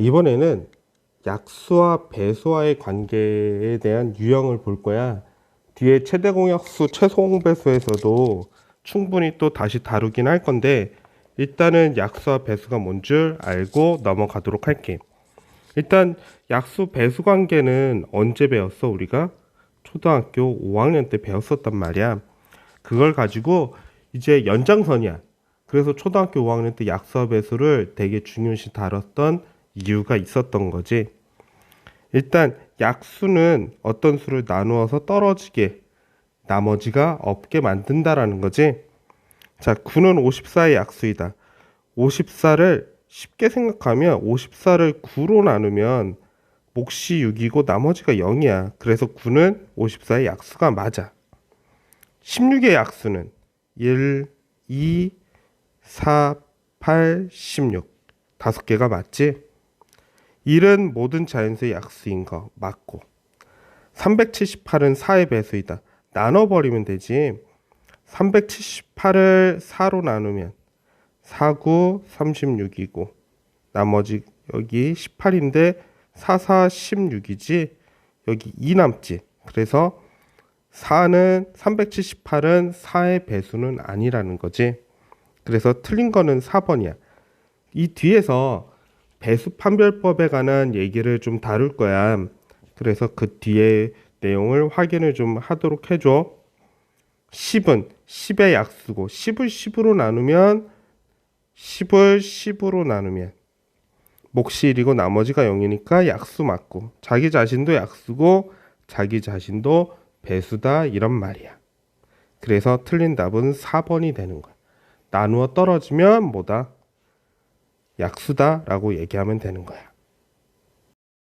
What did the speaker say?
이번에는 약수와 배수와의 관계에 대한 유형을 볼 거야. 뒤에 최대 공약수, 최소 공배수에서도 충분히 또 다시 다루긴 할 건데 일단은 약수와 배수가 뭔 줄 알고 넘어가도록 할게. 일단 약수 배수 관계는 언제 배웠어 우리가? 초등학교 5학년 때 배웠었단 말이야. 그걸 가지고 이제 연장선이야. 그래서 초등학교 5학년 때 약수와 배수를 되게 중요시 다뤘던 이유가 있었던 거지. 일단 약수는 어떤 수를 나누어서 떨어지게 나머지가 없게 만든다라는 거지. 자, 9는 54의 약수이다. 54를 쉽게 생각하면 54를 9로 나누면 몫이 6이고 나머지가 0이야. 그래서 9는 54의 약수가 맞아. 16의 약수는 1, 2, 4, 8, 16. 다섯 개가 맞지? 1은 모든 자연수의 약수인 거 맞고 378은 4의 배수이다. 나눠버리면 되지. 378을 4로 나누면 4, 9, 36이고 나머지 여기 18인데 4, 4, 16이지 여기 2 남지. 그래서 4는 378은 4의 배수는 아니라는 거지. 그래서 틀린 거는 4번이야. 이 뒤에서 배수 판별법에 관한 얘기를 좀 다룰 거야. 그래서 그 뒤에 내용을 확인을 좀 하도록 해줘. 10은 10의 약수고 10을 10으로 나누면 10을 10으로 나누면 몫이 1이고 나머지가 0이니까 약수 맞고 자기 자신도 약수고 자기 자신도 배수다 이런 말이야. 그래서 틀린 답은 4번이 되는 거야. 나누어 떨어지면 뭐다? 약수다라고 얘기하면 되는 거야.